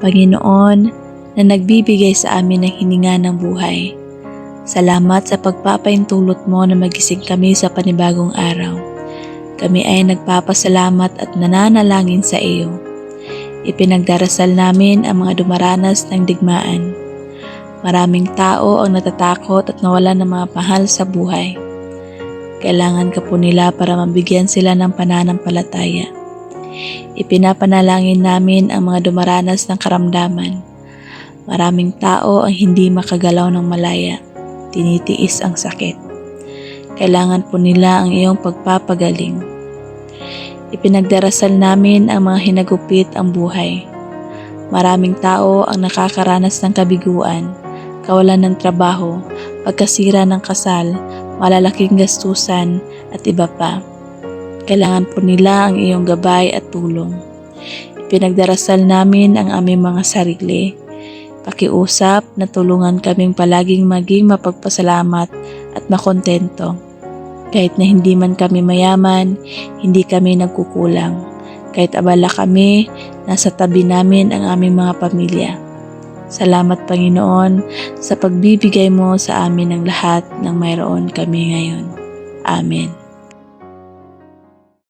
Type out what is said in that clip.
Panginoon, na nagbibigay sa amin ng hininga ng buhay. Salamat sa pagpapaintulot mo na magising kami sa panibagong araw. Kami ay nagpapasalamat at nananalangin sa iyo. Ipinagdarasal namin ang mga dumaranas ng digmaan. Maraming tao ang natatakot at nawalan ng mga mahal sa buhay. Kailangan ka po nila para mabigyan sila ng pananampalataya. Ipinapanalangin namin ang mga dumaranas ng karamdaman. Maraming tao ang hindi makagalaw ng malaya. Tinitiis ang sakit. Kailangan po nila ang iyong pagpapagaling. Ipinagdarasal namin ang mga hinagupit ang buhay. Maraming tao ang nakakaranas ng kabiguan, kawalan ng trabaho, pagkasira ng kasal, malalaking gastusan at iba pa. Kailangan po nila ang iyong gabay at tulong. Ipinagdarasal namin ang aming mga sarili. Pakiusap na tulungan kaming palaging maging mapagpasalamat at makontento. Kahit na hindi man kami mayaman, hindi kami nagkukulang. Kahit abala kami, nasa tabi namin ang aming mga pamilya. Salamat Panginoon sa pagbibigay mo sa amin ng lahat ng mayroon kami ngayon. Amen.